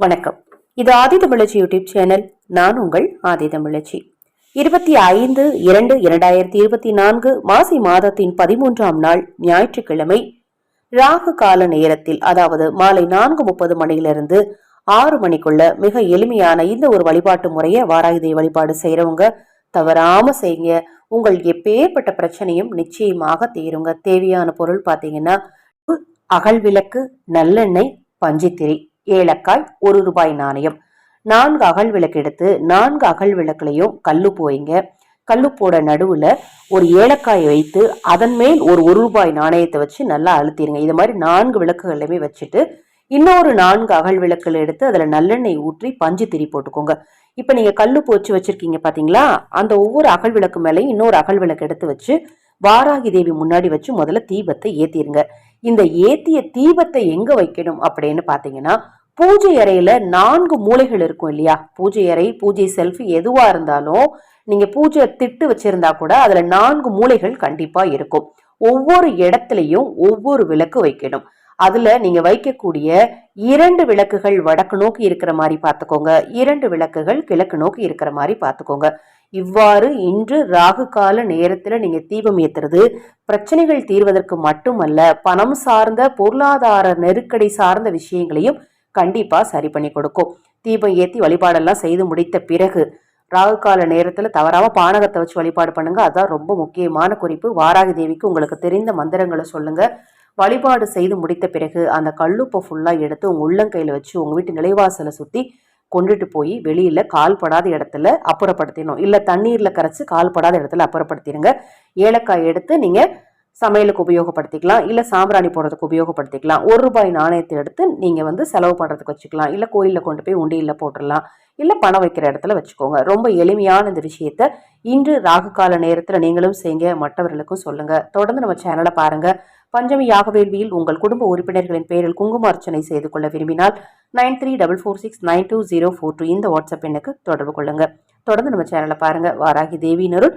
வணக்கம். இது ஆதி தமிழச்சி YouTube channel. நான் உங்கள் ஆதி தமிழச்சி. இருபத்தி ஐந்து இரண்டு இரண்டாயிரத்தி இருபத்தி நான்கு மாசி மாதத்தின் பதிமூன்றாம் நாள் ஞாயிற்றுக்கிழமை ராகு கால நேரத்தில் அதாவது மாலை நான்கு முப்பது மணியிலிருந்து ஆறு மணிக்குள்ள மிக எளிமையான இந்த ஒரு வழிபாட்டு முறையை வாராயுதை வழிபாடு செய்யறவங்க தவறாம செய்யுங்க. உங்கள் எப்பேற்பட்ட பிரச்சனையும் நிச்சயமாக தீருங்க. தேவையான பொருள் பார்த்தீங்கன்னா அகல் விளக்கு நல்லெண்ணெய் பஞ்சித்திரி ஏலக்காய் ஒரு ரூபாய் நாணயம். நான்கு அகல் விளக்கு எடுத்து நான்கு அகல் விளக்குலையும் கல்லு போயிங்க. கல்லுப்போட நடுவில் ஒரு ஏலக்காய் வைத்து அதன் மேல் ஒரு ஒரு ரூபாய் நாணயத்தை வச்சு நல்லா அழுத்திடுங்க இது மாதிரி நான்கு விளக்குகளையுமே வச்சுட்டு இன்னொரு நான்கு அகல் விளக்குகள் எடுத்து அதில் நல்லெண்ணெய் ஊற்றி பஞ்சு திரி போட்டுக்கோங்க. இப்போ நீங்கள் கல் போச்சு வச்சுருக்கீங்க பார்த்தீங்களா அந்த ஒவ்வொரு அகல் விளக்கு மேலேயும் இன்னொரு அகல் விளக்கு எடுத்து வச்சு வாராகி தேவி முன்னாடி வச்சு முதல்ல தீபத்தை ஏத்திருங்க. இந்த ஏத்திய தீபத்தை எங்க வைக்கணும் அப்படின்னு பாத்தீங்கன்னா பூஜை அறையில நான்கு மூலைகள் இருக்கும் இல்லையா? பூஜை அறை பூஜை செல்ஃப் எதுவா இருந்தாலும் நீங்க பூஜை திட்டு வச்சிருந்தா கூட அதுல நான்கு மூலைகள் கண்டிப்பா இருக்கும். ஒவ்வொரு இடத்துலையும் ஒவ்வொரு விளக்கு வைக்கணும். அதுல நீங்க வைக்கக்கூடிய இரண்டு விளக்குகள் வடக்கு நோக்கி இருக்கிற மாதிரி பார்த்துக்கோங்க. இரண்டு விளக்குகள் கிழக்கு நோக்கி இருக்கிற மாதிரி பார்த்துக்கோங்க. இவ்வாறு இன்று ராகு கால நேரத்துல நீங்க தீபம் ஏத்துறது பிரச்சனைகள் தீர்வதற்கு மட்டுமல்ல பணம் சார்ந்த பொருளாதார நெருக்கடி சார்ந்த விஷயங்களையும் கண்டிப்பா சரி பண்ணி கொடுக்கும். தீபம் ஏத்தி வழிபாடெல்லாம் செய்து முடித்த பிறகு ராகு கால நேரத்துல தவறாம பானகத்தை வச்சு வழிபாடு பண்ணுங்க. அதான் ரொம்ப முக்கியமான குறிப்பு. வாராகி தேவிக்கு உங்களுக்கு தெரிந்த மந்திரங்களை சொல்லுங்க. வழிபாடு செய்து முடித்த பிறகு அந்த கல்லுப்பை ஃபுல்லாக எடுத்து உங்கள் உள்ளங்கையில் வச்சு உங்கள் வீட்டு நிலைவாசலை சுற்றி கொண்டுட்டு போய் வெளியில் கால் படாத இடத்துல அப்புறப்படுத்திடணும். இல்லை தண்ணீரில் கரைச்சி கால் படாத இடத்துல அப்புறப்படுத்திடுங்க. ஏலக்காய் எடுத்து நீங்கள் சமையலுக்கு உபயோகப்படுத்திக்கலாம் இல்லை சாம்பிராணி போடுறதுக்கு உபயோகப்படுத்திக்கலாம். ஒரு ரூபாய் நாணயத்தை எடுத்து நீங்கள் வந்து செலவு பண்ணுறதுக்கு வச்சுக்கலாம். இல்லை கோயிலில் கொண்டு போய் உண்டியில் போட்டுடலாம். இல்லை பணம் வைக்கிற இடத்துல வச்சுக்கோங்க. ரொம்ப எளிமையான இந்த விஷயத்த இன்று ராகு கால நேரத்தில் நீங்களும் செய்யுங்க. மற்றவர்களுக்கும் சொல்லுங்கள் தொடர்ந்து நம்ம சேனலை பாருங்கள் பஞ்சமி யாகவேள்வியில் உங்கள் குடும்ப உறுப்பினர்களின் பெயரில் குங்கும அர்ச்சனை செய்து கொள்ள விரும்பினால் nine three double four six nine two zero four two இந்த வாட்ஸ்அப் எண்ணுக்கு தொடர்பு கொள்ளுங்க. தொடர்ந்து நம்ம சேனலை பாருங்க. வாராகி தேவியினருள்